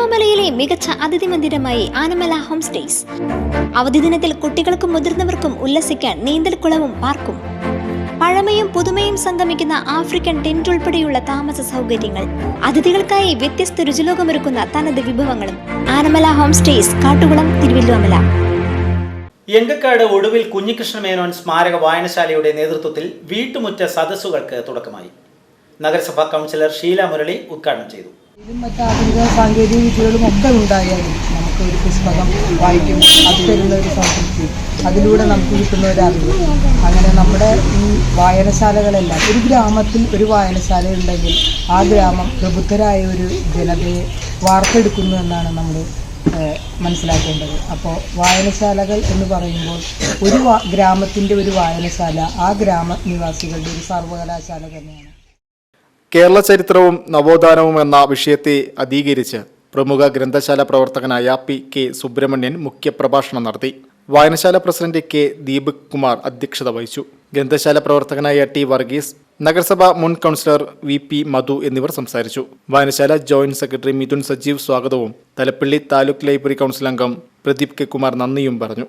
തിരുവല്ലോമലയിലെ മികച്ച അതിഥി മന്ദിരമായി Anamala home stays. അവധി ദിനത്തിൽ കുട്ടികൾക്കും മുതിർന്നവർക്കും ഉല്ലസിക്കാൻ നീന്തൽക്കുളവും പാർക്കും. പഴമയും പുതുമയും സംഗമിക്കുന്ന ആഫ്രിക്കൻ ടെന്റ് ഉൾപ്പെടെയുള്ള താമസ സൗകര്യങ്ങൾ. അതിഥികൾക്കായി വ്യത്യസ്ത രുചിലോകമൊരുക്കുന്ന തനത് വിഭവങ്ങളും. ആനമല ഹോം സ്റ്റേസ് കാട്ടുകുളം തിരുവല്ലോമല എങ്കക്കാട് ഒടുവിൽ കുഞ്ഞികൃഷ്ണ മേനോൻ സ്മാരക വായനശാലയുടെ നേതൃത്വത്തിൽ വീട്ടുമുറ്റ സദസ്സുകൾക്ക് തുടക്കമായി. നഗരസഭാ കൗൺസിലർ ഷീല മുരളി ഉദ്ഘാടനം ചെയ്തു. ഇതും മറ്റ് ആധുനിക സാങ്കേതിക വിദ്യകളും ഒക്കെ ഉണ്ടായാലും നമുക്ക് ഒരു പുസ്തകം വായിക്കും. അത് തരുന്ന ഒരു സംതൃപ്തി അതിലൂടെ നമുക്ക് കിട്ടുന്ന ഒരു അറിവ്. അങ്ങനെ നമ്മുടെ ഈ വായനശാലകളെല്ലാം ഒരു ഗ്രാമത്തിൽ ഒരു വായനശാല ഉണ്ടെങ്കിൽ ആ ഗ്രാമം പ്രബുദ്ധരായ ഒരു ജനതയെ വാർത്തെടുക്കുന്നു എന്നാണ് നമ്മൾ മനസ്സിലാക്കേണ്ടത്. അപ്പോൾ വായനശാലകൾ എന്ന് പറയുമ്പോൾ ഒരു ഗ്രാമത്തിന്റെ ഒരു വായനശാല ആ ഗ്രാമ നിവാസികളുടെ ഒരു സർവകലാശാല തന്നെയാണ്. കേരള ചരിത്രവും നവോത്ഥാനവും എന്ന വിഷയത്തെ അധീകരിച്ച് പ്രമുഖ ഗ്രന്ഥശാല പ്രവർത്തകനായ പി കെ സുബ്രഹ്മണ്യൻ മുഖ്യപ്രഭാഷണം നടത്തി. വായനശാല പ്രസിഡന്റ് കെ ദീപക് കുമാർ അധ്യക്ഷത വഹിച്ചു. ഗ്രന്ഥശാല പ്രവർത്തകനായ ടി വർഗീസ് നഗരസഭ മുൻ കൗൺസിലർ വി പി മധു എന്നിവർ സംസാരിച്ചു. വായനശാല ജോയിന്റ് സെക്രട്ടറി മിഥുൻ സജീവ് സ്വാഗതവും തലപ്പള്ളി താലൂക്ക് ലൈബ്രറി കൗൺസിൽ അംഗം പ്രദീപ് കെ കുമാർ നന്ദിയും പറഞ്ഞു.